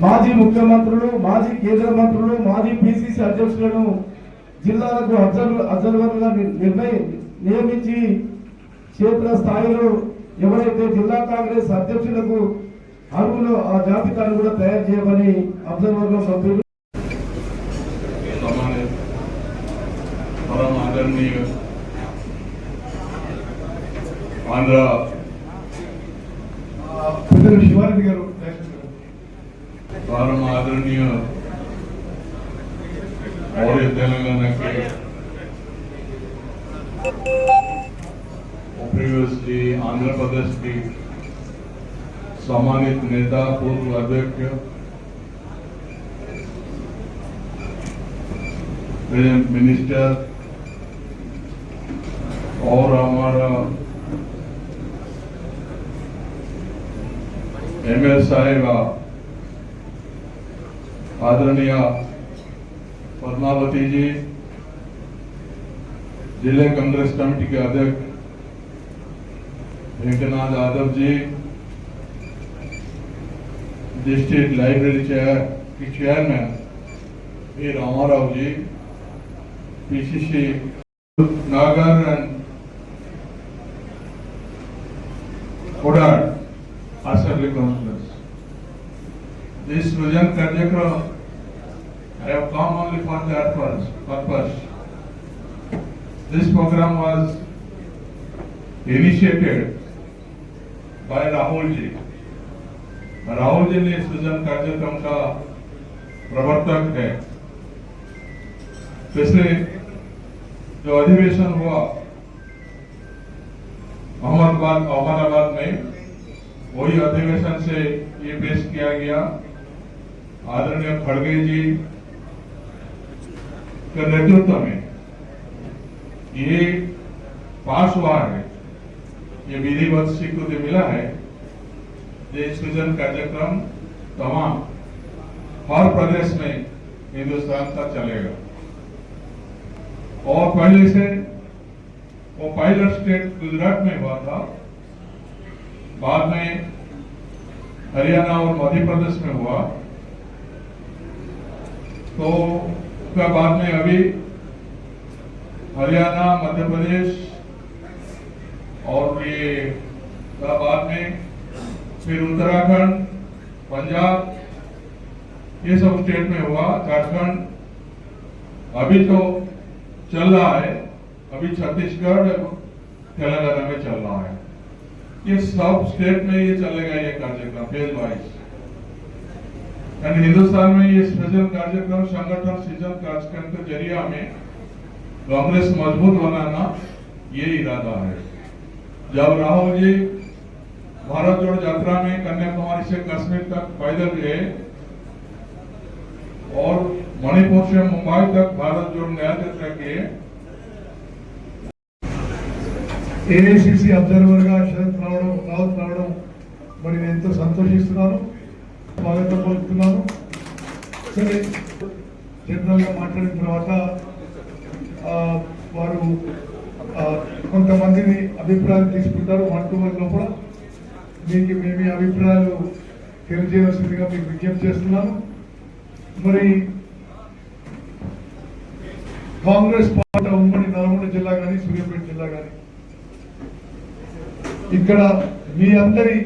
మాజీ ముఖ్యమంత్రులు మాజీ కేంద్ర మంత్రులు మాజీ పిసిసి అధ్యక్షులను జిల్లాలకు అబ్జర్వర్ అబ్జర్వర్గా నిర్ణయి నియమించి క్షేత్ర స్థాయిలో ఎవరైతే జిల్లా కాంగ్రెస్ అధ్యక్షులకు అరువులో ఆ జాబితాను కూడా తయారు చేయమని అబ్జర్వర్లో సభ్యులు ఆంధ్ర శివారెడ్డి గారు परम आदरणीय और तेलंगाना के प्रीवियसली आंध्र प्रदेश की सम्मानित नेता पूर्व अध्यक्ष मिनिस्टर और हमारा एम एल साहेब आदरणीय पद्मावती जी, ज़िले कांग्रेस कमेटी के अध्यक्ष Venkanath Yadav ji, district library chair की chairman A Ramarao ji, PCC Nagar and देख I have come only for that purpose purpose this programme was initiated by Rahul ji Rahul ji ने सृजन कार्यक्रम का प्रवर्तक है पिछले जो अधिवेशन हुआ अहमदाबाद अहमदाबाद में वही अधिवेशन से ये पेश किया गया आदरणीय खड़गे जी के नेतृत्व में ये पास हुआ है, ये विधिवत स्वीकृति मिला है, ये सृजन कार्यक्रम तमाम हर प्रदेश में हिंदुस्तान का चलेगा। और पहले से वो पायलट स्टेट गुजरात में हुआ था, बाद में हरियाणा और मध्य प्रदेश में हुआ। तो उसका बाद में अभी हरियाणा, मध्य प्रदेश और ये बाद में फिर उत्तराखंड, पंजाब, ये सब स्टेट में हुआ, झारखंड। अभी तो चल रहा है। अभी छत्तीसगढ़ तेलंगाना में चल रहा है। ये सब स्टेट में ये चलेगा, ये कार्यक्रम फ़ेज़ वाइज एंड हिंदुस्तान में ये सृजन कार्यक्रम संगठन सृजन कार्यक्रम के जरिए में कांग्रेस मजबूत बनाना ये इरादा है जब राहुल जी भारत जोड़ यात्रा में कन्याकुमारी से कश्मीर तक पैदल गए और मणिपुर से मुंबई तक भारत जोड़ न्याय यात्रा किए ఏఐసిసి అబ్జర్వర్ గా శరత్ రావడం రావత్ రావడం మరి నేను ఎంతో సంతోషిస్తున్నాను స్వాగతం పలుకుతున్నాను. సరే జనరల్గా మాట్లాడిన తర్వాత వారు కొంతమందిని అభిప్రాయాలు తీసుకుంటారు. వన్ టు వన్ లోపల మీకు మేము అభిప్రాయాలు తెలియజేయవలసిందిగా మీకు విజ్ఞప్తి చేస్తున్నాను. మరి కాంగ్రెస్ పార్టీ ఉమ్మడి నల్గొండ జిల్లా కానీ సూర్యాపేట జిల్లా కానీ ఇక్కడ మీ అందరి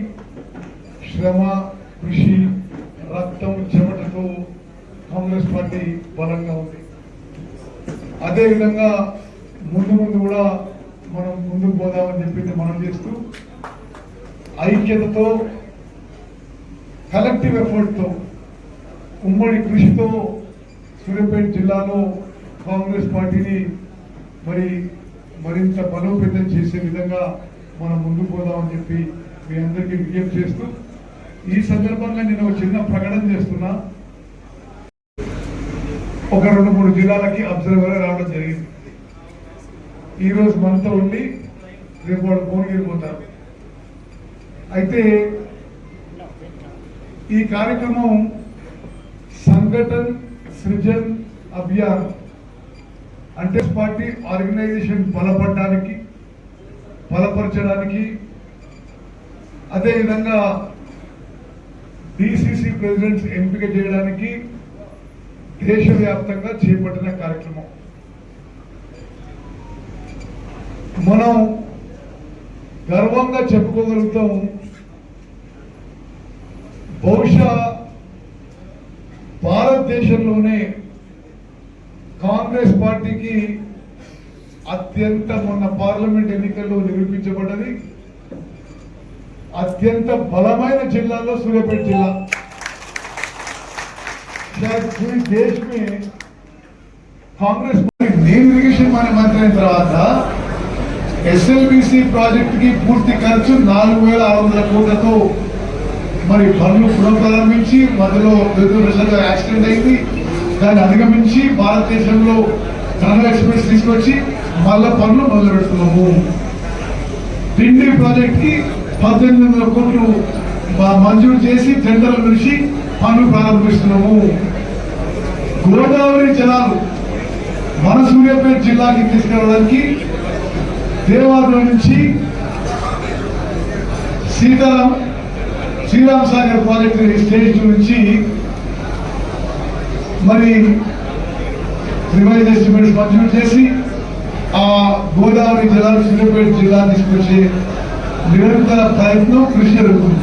శ్రమ కృషి రక్తం చెమటతో కాంగ్రెస్ పార్టీ బలంగా ఉంది. అదేవిధంగా ముందు ముందు కూడా మనం ముందుకు పోదామని చెప్పింది మనం చేస్తూ ఐక్యతతో కలెక్టివ్ ఎఫర్ట్తో ఉమ్మడి కృషితో సూర్యాపేట జిల్లాలో కాంగ్రెస్ పార్టీని మరి మరింత బలోపేతం చేసే విధంగా మనం ముందుకు పోదామని చెప్పి మీ అందరికీ విజ్ఞప్తి చేస్తూ ఈ సందర్భంగా నేను ఒక చిన్న ప్రకటన చేస్తున్నా. ఒక రెండు మూడు జిల్లాలకి అబ్జర్వర్ రావడం జరిగింది. ఈ రోజు మనతో ఉండి రేపు వాళ్ళు భువనగిరి పోతారు. అయితే ఈ కార్యక్రమం సంఘటన్ సృజన్ అభియాన్ అంటే పార్టీ ఆర్గనైజేషన్ బలపడడానికి బలపరచడానికి అదేవిధంగా డిసిసి ప్రెసిడెంట్స్ ఎంపిక చేయడానికి దేశవ్యాప్తంగా చేపట్టిన కార్యక్రమం. మనం గర్వంగా చెప్పుకోగలుగుతాం బహుశా భారతదేశంలోనే కాంగ్రెస్ పార్టీకి అత్యంత మొన్న పార్లమెంట్ ఎన్నికల్లో నిరూపించబడ్డది. అత్యంత బలమైన జిల్లాలో సూర్యాపేట జిల్లా शायद पूरी देश में కాంగ్రెస్ నేను ఇరిగేషన్ మన మంత్రి అయిన తర్వాత ఎస్ఎల్బిసి ప్రాజెక్ట్ కి పూర్తి ఖర్చు నాలుగు వేల ఆరు వందల కోట్లతో మరి పనులు పునఃప్రారంభించి మధ్యలో దురదృష్టంగా యాక్సిడెంట్ అయింది దాన్ని అధిగమించి భారతదేశంలో టనల్ ఎక్స్ప్రెస్ తీసుకొచ్చి మళ్ళా పనులు మొదలు పెడుతున్నాము పిండి ప్రాజెక్ట్ కి పద్దెనిమిది వందల కోట్లు మంజూరు చేసి టెండర్లు పిలిచి పనులు ప్రారంభిస్తున్నాము. గోదావరి జలాలు మన సూర్యాపేట జిల్లాకి తీసుకెళ్ళడానికి దేవాలయం నుంచి సీతారాం శ్రీరామ్ సాగర్ ప్రాజెక్టు స్టేజ్ నుంచి మరి రివైజ్ ఎస్టిమేట్స్ మంజూరు చేసి ఆ గోదావరి జలాలు సూర్యాపేట జిల్లా తీసుకొచ్చే నిరంతర ప్రయత్నం కృషి జరుగుతుంది.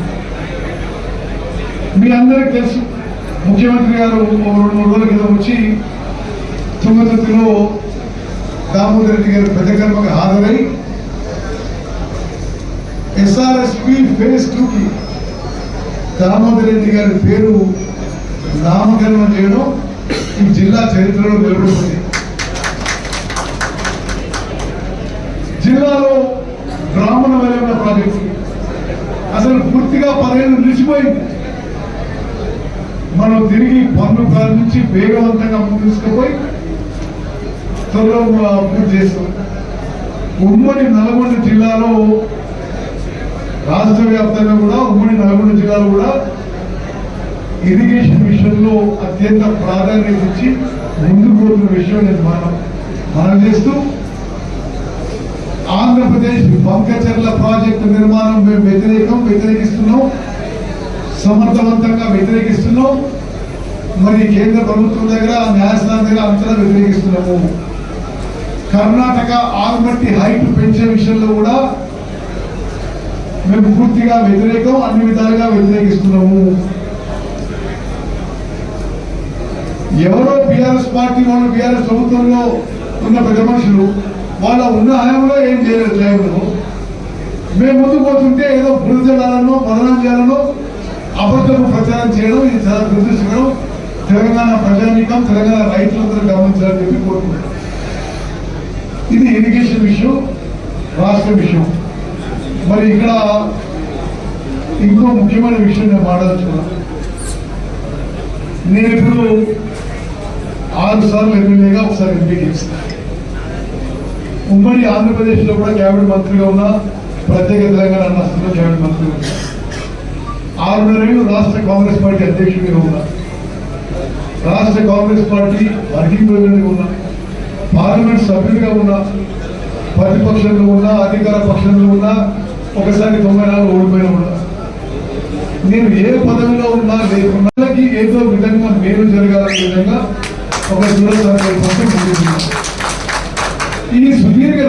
మీ అందరికీ తెలుసు ముఖ్యమంత్రి గారు రెండు మూడు రోజుల క్రితం వచ్చి తుంగతుర్తిలో దామోదర్ రెడ్డి గారి పెద్ద కర్మకు హాజరై ఎస్ఆర్ఎస్పి ఫేజ్ టూకి దామోదర్ రెడ్డి గారి పేరు నామకరణం చేయడం ఈ జిల్లా చరిత్రలో నిలబడుతుంది జిల్లాలో బ్రాహ్మణ వెలమ అసలు పూర్తిగా పదహైదు నిలిచిపోయింది. మనం తిరిగి పన్ను ప్రారంభించి వేగవంతంగా ముందు తీసుకుపోయి త్వరలో పూర్తి చేస్తాం. ఉమ్మడి నల్గొండ జిల్లాలో రాష్ట్ర వ్యాప్తంగా కూడా ఉమ్మడి నల్గొండ జిల్లాలో కూడా ఇరిగేషన్ విషయంలో అత్యంత ప్రాధాన్యత ఇచ్చి ముందుకు పోతున్న విషయం నేను మనం మనం చేస్తూ ఆంధ్రప్రదేశ్ బంకచర్ల ప్రాజెక్టు నిర్మాణం మేము వ్యతిరేకం వ్యతిరేకిస్తున్నాం. సమర్థవంతంగా వ్యతిరేకిస్తున్నాం. మరి కేంద్ర ప్రభుత్వం దగ్గర న్యాయస్థానం దగ్గర అంతటా వ్యతిరేకిస్తున్నాము. కర్ణాటక ఆల్మట్టి హైట్ పెంచే విషయంలో కూడా మేము పూర్తిగా వ్యతిరేకం అన్ని విధాలుగా వ్యతిరేకిస్తున్నాము. ఎవరో బీఆర్ఎస్ పార్టీ వాళ్ళు బీఆర్ఎస్ ప్రభుత్వంలో ఉన్న పెద్ద మనుషులు వాళ్ళ ఉన్న హయాంలో ఏం చేయలేదు లైవ్లో మేము ముందు పోతుంటే ఏదో బురద జలాలను బదనాం చేయాలనో అబద్ధపు ప్రచారం చేయడం ఇది చాలా దురదృష్టకరం. తెలంగాణ ప్రజానీకం తెలంగాణ రైతులందరూ గమనించాలని చెప్పి కోరుకుంటున్నాం. ఇది ఎడ్యుకేషన్ విషయం రాష్ట్ర విషయం మరి ఇక్కడ ఇంకో ముఖ్యమైన విషయం నేను మాట్లాడుతున్నా నేను ఇప్పుడు ఆరు సార్లు ఎమ్మెల్యేగా ఒకసారి ఎంపీ చేస్తాను. ఉమ్మడి ఆంధ్రప్రదేశ్లో కూడా క్యాబినెట్ మంత్రిగా ఉన్న ప్రత్యేక తెలంగాణ రాష్ట్రంలో క్యాబినెట్ మంత్రిగా ఉన్నా ఆరున్నరేళ్ళు రాష్ట్ర కాంగ్రెస్ పార్టీ అధ్యక్షుడిగా ఉన్నా రాష్ట్ర కాంగ్రెస్ పార్టీ వర్కింగ్ ప్రెసిడెంట్గా ఉన్నా పార్లమెంట్ సభ్యుడిగా ఉన్నా ప్రతిపక్షంలో ఉన్నా అధికార పక్షంలో ఉన్నా ఒకసారి తొంభై నాలుగు ఓడిపోయిన ఉన్నా నేను ఏ పదవిలో ఉన్నా లేకున్నా ఏదో విధంగా మేలు జరగాలనే విధంగా ఒక దృఢ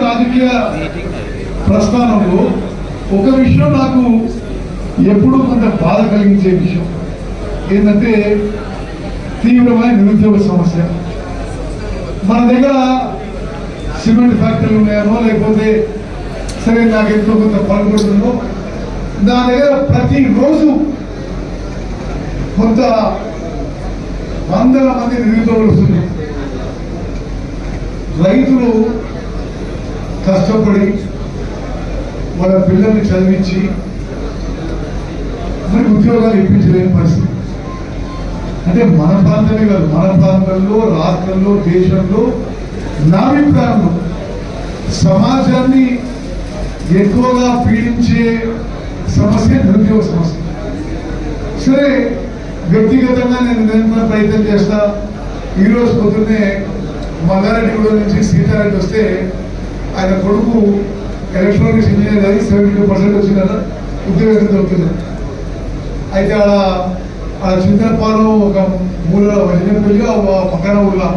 రాజకీయ ప్రస్థానంలో ఒక విషయం నాకు ఎప్పుడూ కొంత బాధ కలిగించే విషయం. ఏంటంటే తీవ్రమైన నిరుద్యోగ సమస్య. మన దగ్గర సిమెంట్ ఫ్యాక్టరీలు ఉన్నాయేమో లేకపోతే సరే నాకు ఎంతో కొంత పాల్గొంటుందో నా దగ్గర ప్రతిరోజు కొంత వందల మంది నిరుద్యోగులు వస్తున్నారు. రైతులు కష్టపడి వాళ్ళ పిల్లల్ని చదివించి మరి ఉద్యోగాలు ఇప్పించలేని పరిస్థితి. అంటే మన ప్రాంతమే కాదు మన ప్రాంతంలో రాష్ట్రంలో దేశంలో నా అభిప్రాయంలో సమాజాన్ని ఎక్కువగా పీడించే సమస్య నిరుద్యోగ సమస్య. సరే వ్యక్తిగతంగా నేను నిరంతరం ప్రయత్నం చేస్తా. ఈరోజు పొద్దున్నే మల్లారెడ్డిగూడ నుంచి సీతారెడ్డి వస్తే ఆయన కొడుకు ఎలక్ట్రానిక్స్ ఇంజనీర్ అయ్యి సెవెంటీ టూ పర్సెంట్ వచ్చిందన్న ఉద్యోగం దొరుకుతుంది అయితే ఆడ ఆ చింతపాలెం ఒక మూల వజనపల్లిగా పక్కన ఊళ్ళో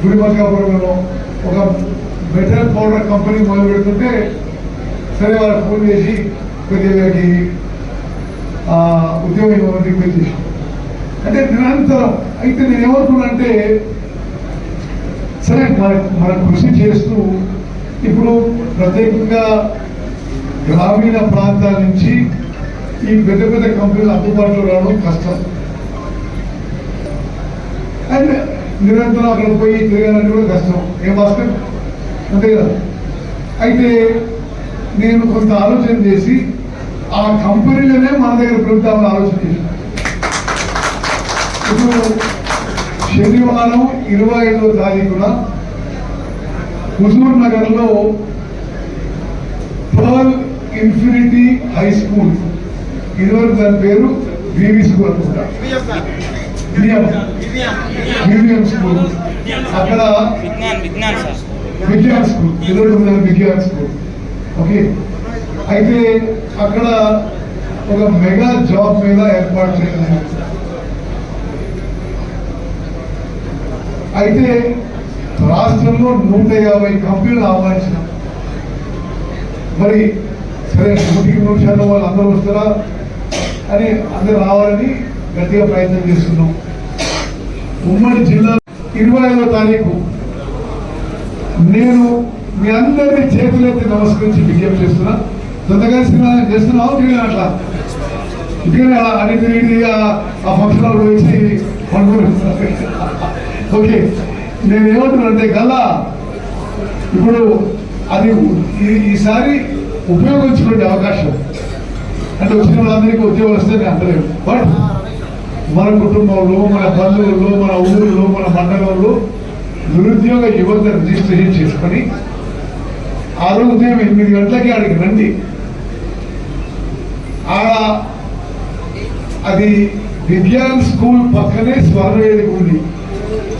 గుడిమల్కాపురంలో ఒక మెటల్ పౌడర్ కంపెనీ మొదలు పెడుతుంటే సరే వాళ్ళకి ఫోన్ చేసి కొద్దిగా ఉద్యోగం ఇవ్వమని రిక్వెస్ట్ చేసి అంటే నిరంతరం అయితే నేను ఏమనుకున్నా అంటే సరే మన మన కృషి చేస్తూ ఇప్పుడు ప్రత్యేకంగా గ్రామీణ ప్రాంతాల నుంచి ఈ పెద్ద పెద్ద కంపెనీలు అందుబాటులో రావడం కష్టం. అండ్ నిరంతరం అక్కడ పోయి తిరగాలంటే కూడా కష్టం. ఏం వాస్తవం అంతే కదా. అయితే నేను కొంత ఆలోచన చేసి ఆ కంపెనీలోనే మన దగ్గర పెడతామని ఆలోచన చేశాను. ఇప్పుడు శనివారం ఇరవై ఐదో తారీఖున హుజూర్ నగర్లో పర్ల్ ఇన్ఫినిటీ హై స్కూల్. ఇదివరకు దాని పేరు వివి స్కూల్ అనుకుంటా. విలియం. స్కూల్. అక్కడ విజ్ఞాన్ స్కూల్. ఇదివరకు దాని విజ్ఞాన్ స్కూల్. ఓకే. అయితే అక్కడ ఒక మెగా జాబ్ మీద ఏర్పాటు చేయడం అయితే రాష్ట్రంలో నూట యాభై కంపెనీలు ఆహ్వానించిన. మరి సరే నూటికి నూరు శాతం వాళ్ళు అందరూ వస్తారా? అని అందరూ రావాలని గట్టిగా ప్రయత్నం చేస్తున్నాం. ఉమ్మడి జిల్లా ఇరవై ఐదో తారీఖు నేను మీ అందరినీ చేతులెత్తి నమస్కరించి విజ్ఞప్తి చేస్తున్నా. తొందరగా చేస్తున్నావు? నేను అట్లా. ఇక్కడ అని తిరిగి ఆ ఫంక్షన్ వేసి పండుగ ఓకే. నేను ఏమంటున్నా అంటే ఇప్పుడు అది ఈసారి ఉపయోగించుకునే అవకాశం. అంటే వచ్చిన వాళ్ళందరికీ ఉద్యోగం వస్తే నేను అంటలేను. బట్ మన కుటుంబంలో మన బంధువుల్లో మన ఊళ్ళో మన మండలంలో నిరుద్యోగ యువత రిజిస్ట్రేషన్ చేసుకొని ఆ రోజు ఉదయం ఎనిమిది గంటలకి ఆడికి రండి. ఆడ అది విజ్ఞాన్ స్కూల్ పక్కనే స్వర్ణవేదిక ఉంది.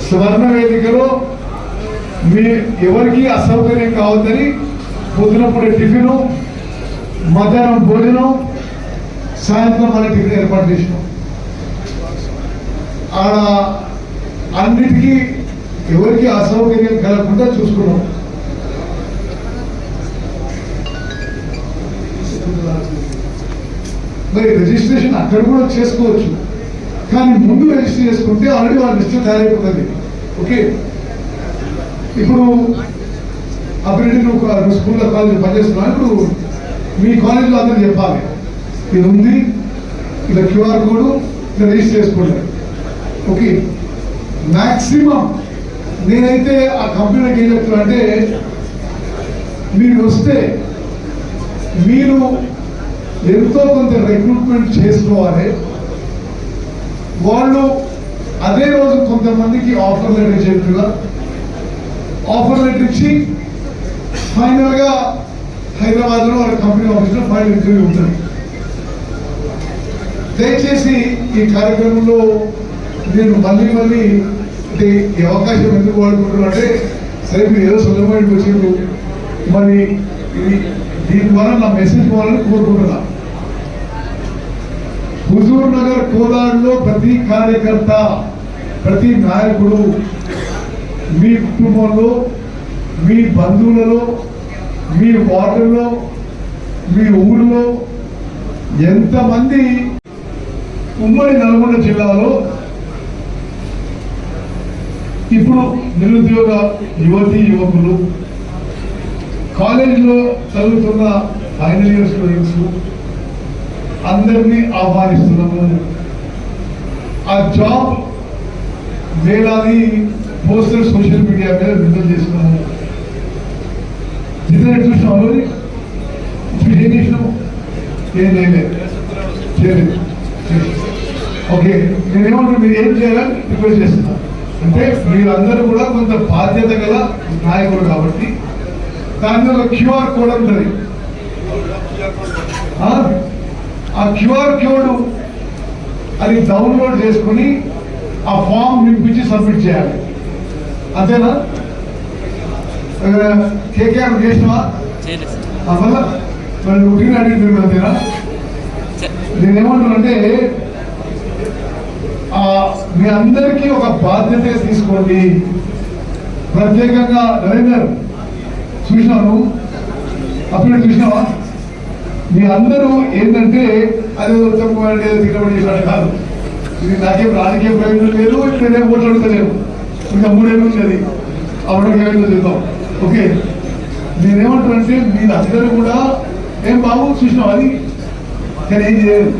సువర్ణ వేదికలో మీ ఎవరికి అసౌకర్యం కావద్దని పొద్దునప్పుడు టిఫిను మధ్యాహ్నం భోజనం సాయంత్రం మన టిఫిన్ ఏర్పాటు చేసినాం. ఆడ అన్నిటికీ ఎవరికి అసౌకర్యం కలగకుండా చూసుకున్నాం. మరి రిజిస్ట్రేషన్ అక్కడ కూడా చేసుకోవచ్చు. కానీ ముందు రిజిస్టర్ చేసుకుంటే ఆల్రెడీ వాళ్ళ లిస్ట్ తయారైపోతుంది. ఓకే? ఇప్పుడు అభివృద్ధి నువ్వు స్కూల్లో కాలేజ్ పనిచేస్తున్నావు? ఇప్పుడు మీ కాలేజీలో అందరూ చెప్పాలి. ఇది ఉంది ఇలా క్యూఆర్ కోడ్ ఇలా రిజిస్టర్ చేసుకోండి. ఓకే? మ్యాక్సిమం నేనైతే ఆ కంపెనీకి ఏం చెప్తున్నా అంటే మీరు వస్తే మీరు ఎంతో కొంత రిక్రూట్మెంట్ చేసుకోవాలి. వాళ్ళు అదే రోజు కొంతమందికి ఆఫర్ లెటర్ ఇచ్చేట్టుగా. ఆఫర్ లెటర్ ఇచ్చి ఫైనల్గా హైదరాబాద్లో వాళ్ళ కంపెనీ ఆఫీస్లో ఫైనల్ ఇంటర్వ్యూ ఉంటుంది. దయచేసి ఈ కార్యక్రమంలో నేను మళ్ళీ మళ్ళీ అంటే ఈ అవకాశం ఎందుకు వాడుకుంటున్నా అంటే సరే మీరు ఏదో సులభమైన వచ్చిండు మరి ఇది దీని ద్వారా నా మెసేజ్ పోవాలని కోరుకుంటున్నా. హుజూర్ నగర్ కోదాడులో ప్రతి కార్యకర్త ప్రతి నాయకుడు మీ కుటుంబంలో మీ బంధువులలో మీ వార్డులో మీ ఊరిలో ఎంతమంది ఉమ్మడి నల్గొండ జిల్లాలో ఇప్పుడు నిరుద్యోగ యువతి యువకులు కాలేజీలో చదువుతున్న ఫైనల్ ఇయర్ స్టూడెంట్స్ అందరినీ ఆహ్వానిస్తున్నాము. ఆ జాబ్ వేలాది పోస్టర్ సోషల్ మీడియా మీద విడుదల చేస్తున్నాము. ఇంటర్నెట్ చూసినాము ఇప్పుడు ఏం చేసినాము ఏం చేయలేదు. చేయలేదు. ఓకే నేనేమంటున్నా మీరు ఏం చేయాలని రిక్వెస్ట్ చేస్తున్నా. అంటే మీరందరూ కూడా కొంత బాధ్యత గల నాయకులు కాబట్టి దాని ఒక క్యూఆర్ కోడ్ ఉంటుంది. ఆ? క్యూఆర్ కోడ్ అది డౌన్లోడ్ చేసుకుని ఆ ఫామ్ నింపించి సబ్మిట్ చేయాలి. అంతేనా? కేకేఆర్ చేసినవా మళ్ళా మరి రొటీన్ అడిగి అంతేనా? చే- నేను ఏమంటున్నానంటే మీ అందరికీ ఒక బాధ్యత తీసుకోండి. ప్రత్యేకంగా నరేందర్ చూసినాను అప్పుడు చూసినావా? మీ అందరూ ఏంటంటే అది చెప్పబడి ఏదో తిరగబడి కాదు. ఇది నాకేం రాజకీయ ప్రయోజనం లేదు నేనేం ఓట్లు అడుగుతలేను. ఇంకా మూడేళ్ళు ఉన్నది అప్పుడు ఏమైందో చూద్దాం. ఓకే. నేనేమంటానంటే మీరందరూ కూడా ఏం బాబు చూసినాం అది? నేను ఏం చేయరు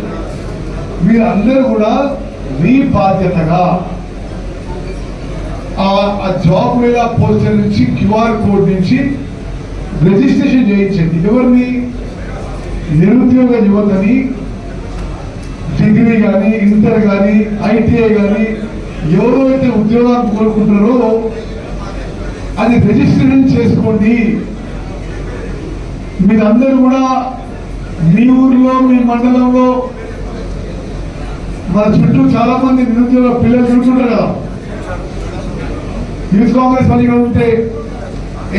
మీరందరూ కూడా మీ బాధ్యతగా ఆ జాబ్ మీద పోస్టర్ నుంచి క్యూఆర్ కోడ్ నుంచి రిజిస్ట్రేషన్ చేయించండి. ఎవరిని? నిరుద్యోగ యువతని డిగ్రీ కానీ ఇంటర్ కానీ ఐటీఐ కానీ ఎవరైతే ఉద్యోగాలు కోరుకుంటారో అది రిజిస్ట్రేషన్ చేసుకోండి. మీరందరూ కూడా మీ ఊర్లో మీ మండలంలో మన చుట్టూ చాలా మంది నిరుద్యోగ పిల్లలు చూస్తుంటారు కదా. యూత్ కాంగ్రెస్ పని ఇక్కడ ఉంటే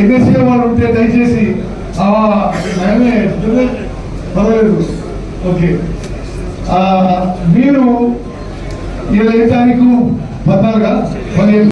ఎన్ఎస్ఏ వాళ్ళు ఉంటే దయచేసి పర్వాలేదు. ఓకే. ఆ, మీరు ఇరవై తారీఖు పద్నాలుగా పదిహేను